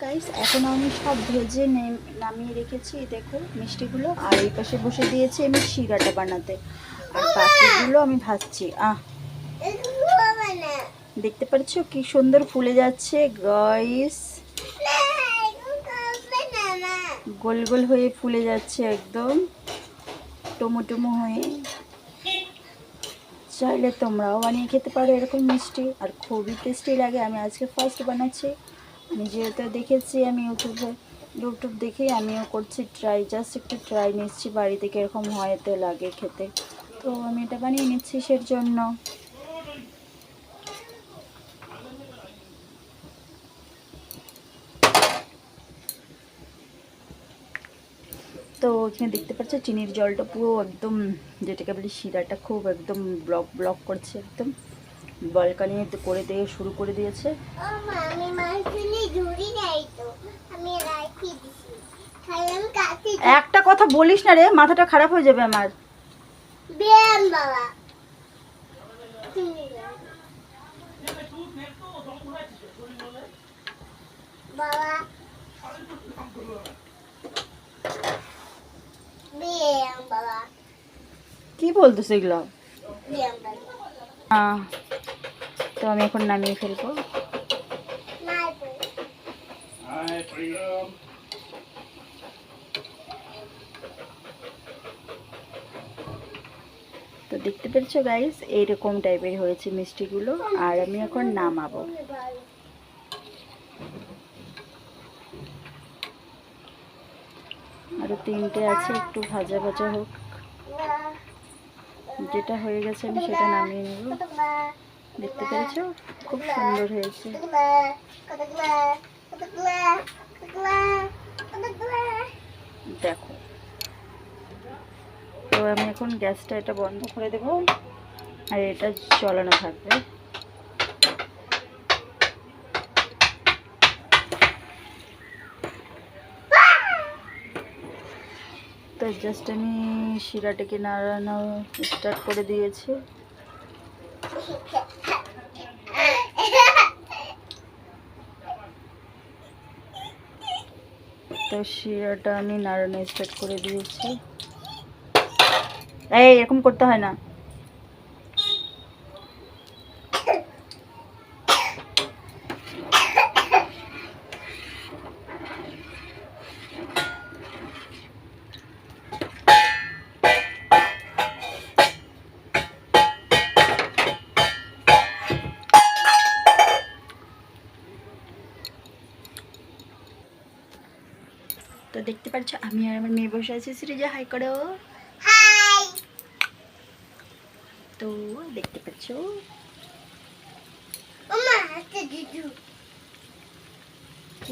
Guys এখন আমি সব ভেজে নামিয়ে রেখেছি দেখো মিষ্টিগুলো। আর এই পাশে বসে দিয়েছি আমি শিরাটা বানাতে। আর বাকিগুলো আমি ভাজছি। আহ! দেখতে পাচ্ছ কি সুন্দর ফুলে যাচ্ছে গাইস গোল গোল হয়ে ফুলে যাচ্ছে একদম। টমোটমো হয়ে। চাইলে তোমরাও বানিয়ে খেতে পারো এরকম মিষ্টি। আর খুবই টেস্টি লাগে। আমি আজকে ফার্স্ট বানাচ্ছি। আমি যেহেতু দেখেছি, আমি ইউটিউবে, ইউটিউব দেখেই আমিও করছি ট্রাই জাস্ট একটু ট্রাই নিচ্ছি, বাড়িতে কীরকম হয়তো লাগে খেতে। তো আমি এটা বানিয়ে নিচ্ছি সের জন্য তো এখানে দেখতে পাচ্ছ, চিনির জলটা পুরো একদম, যেটাকে বলি শিরাটা খুব একদম ব্লক ব্লক করছে একদম। বলকানি করে দিয়ে শুরু করে দিয়েছে। একটা কথা বলিস না রে মাথাটা খারাপ হয়ে যাবে আমার। কি ব্যায়াম বাবা। আহ, তো আমি এখন নামিয়ে ফেলব। তো দেখতে পেরেছ গাইস এইরকম টাইপের হয়েছে মিষ্টিগুলো আর আমি এখন নামাবো। আরও তিনটে আছে একটু ভাজা ভাজা হোক। যেটা হয়ে গেছে আমি সেটা নামিয়ে নেব। দেখতে পেরেছ খুব সুন্দর হয়েছে। দেখো। তো আমি এখন গ্যাসটা এটা বন্ধ করে দেবো। আর এটা চলানো থাকবে। তো জাস্ট আমি শিরাটাকে নাড়ানো স্টার্ট করে দিয়েছি। তো শিরাটা আমি নাড়ানো স্টার্ট করে দিয়েছি। এই এরকম করতে হয় না। তো দেখতে পাচ্ছ আমি আর আমার মেয়ে বসে আছি সিরিজে। হাই করো। তো দেখতে পাচ্ছ।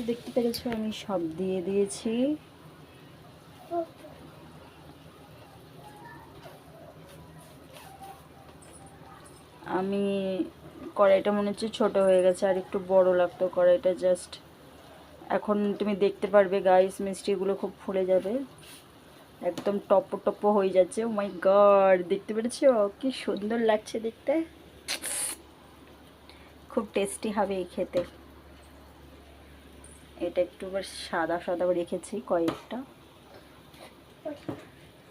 দেখতে পেরেছ আমি সব দিয়ে দিয়েছি। আমি কড়াইটা মনে হচ্ছে ছোটো হয়ে গেছে আর একটু বড় লাগতো কড়াইটা জাস্ট এখন তুমি দেখতে পারবে গাইস মিষ্টিগুলো খুব ফুলে যাবে। একদম টপ টপ হয়ে যাচ্ছে। ও মাই গড দেখতে পেরেছ? কি সুন্দর লাগছে দেখতে। খুব টেস্টি হবে এই খেতে। এটা একটু সাদা সাদা রেখেছি কয়েকটা।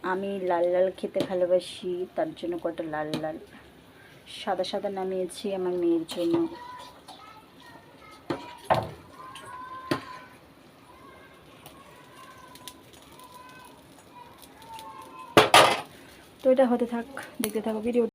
আমি লাল লাল খেতে ভালোবাসি, তার জন্য কটা লাল লাল। সাদা সাদা নামিয়েছি আমার মেয়ের জন্য। তো এটা হতে থাক দেখতে থাকো ভিডিও